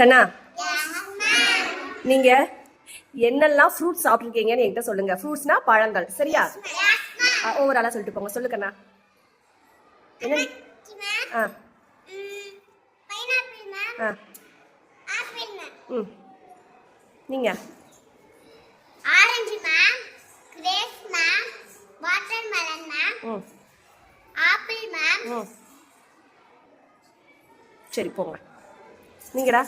கண்ணா? நீங்க என்னெல்லாம் ஃப்ரூட்ஸ் சாப்பிட்ருக்கீங்கன்னு என்கிட்ட சொல்லுங்க. ஃப்ரூட்ஸ்னா பழங்கள். சரியா? ஓவராலா சொல்லிட்டு போங்க. சொல்லு கண்ணா. என்ன? ஆ. மேம் ஆ. மேம் ம். நீங்க? Orange ma'am grapes ma'am watermelon ma'am ம். ஆப்பிள் மேம் ம். சரி போங்க. நீங்கடா.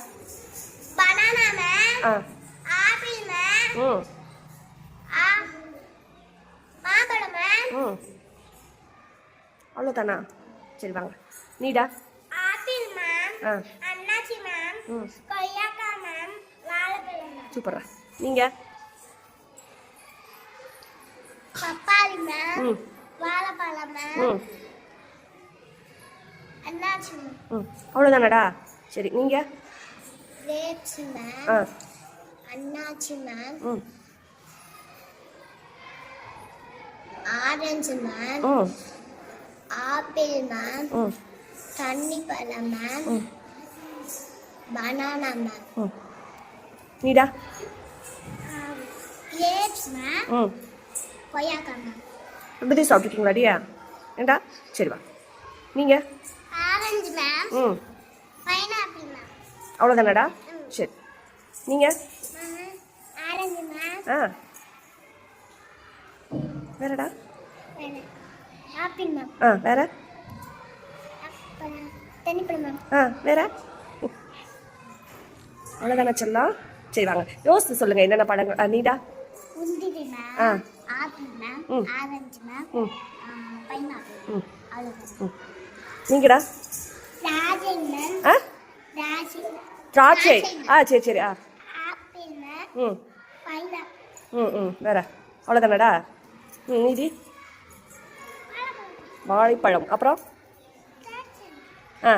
பனானா மேம் ஆ. ஆப்பிள் மேம் ம். ஆ மாம்பழம் மேம் ம். அவ்வளோதானா சரி வாங்க. நீடா. ஆப்பிள் மேம் ஆ. அன்னாச்சி மேம் ம். கொய்யாக்காய் மேம் வாழைப்பழம் மேம் சூப்பரா நீங்கள் பப்பாளி மேம் ம். வாழைப்பழம் மேம் ம். அன்னாச்சி மேம் ம். அவ்வளோதானடா சரி நீங்கள் கிரேப்ஸ் மேம் ஆ. அன்னாச்சி மேம் ம். ஆரஞ்சு மேம் ம். ஆப்பிள் மேம் ம். தண்ணி பழம் மேம் ம். பனானா மேம் ம். நீடா. கிரேப்ஸ் மேம் ம். கொய்யாக்காய் மேம் இப்படி சாப்பிட்ருக்கீங்களாடியா ஏண்டா? சரி வா. நீங்கள் ஆரஞ்சு மேம் ம். மேம் அவ்வளோதானடா சரி. நீங்கள் ஆ. வேறடா? ஆ வேற? ஆ வேற? அவ்வளோதானே செல்லம் சரி வாங்க. யோசித்து சொல்லுங்கள் என்னென்ன பழங்கள் ஆ, நீடா? ஆ. நீங்கடா? ஆ? திராட்சை ஆ சரி சரி ஆ ம் ம் ம் வேற அவ்வளோதானடா ம் நீதி வாழைப்பழம் அப்புறம் ஆ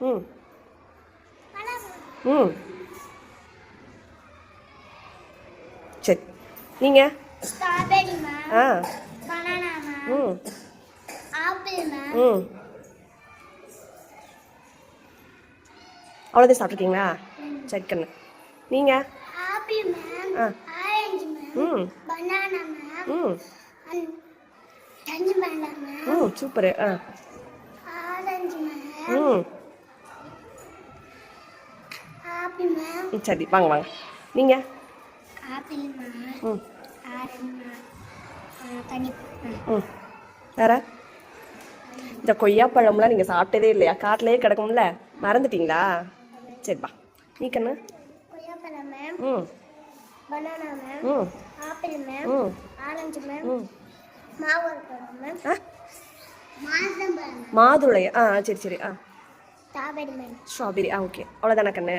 ம் ம் சரி நீங்கள் ஆ ம் ம் அவ்வளோதான் சாப்பிட்ருக்கீங்களா? சரி கண்ணு. நீங்கள் ஆ. ம். ம். ம் சூப்பரு ஆ. ம். சரி வாங்க வாங்க. நீங்கள் ம். ம். வேற? இந்த கொய்யாப்பழம்லாம் நீங்கள் சாப்பிட்டதே இல்லையா? காட்டிலேயே கிடக்கும்ல. மறந்துட்டீங்களா? சரி வா. நீ கண்ணு கொய்யாப்பழம் மேம் ம். பனானா மேம் ம். ஆப்பிள் மேம் ம். ஆரஞ்சு மேம் ம். மாவழப்பழம் மேம் ஆ. மாதுளம்பழம் மாதுளை. ஆ சரி சரி ஆ. ஸ்ட்ராபெரி மேம் ஸ்ட்ராபெரி ஆ ஓகே அவ்வளோதானே கண்ணு?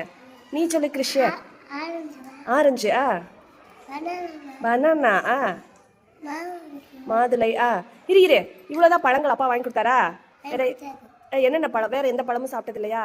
நீ சொல்லு கிருஷ்ய ஆரஞ்சு ஆ. பனானா ஆ. மாதுளை ஆ. இரு இரு. இவ்வளோதான் பழங்கள் அப்பா வாங்கி கொடுத்தாரா? வேற என்னென்ன பழம்? வேற எந்த பழமும் சாப்பிட்டது இல்லையா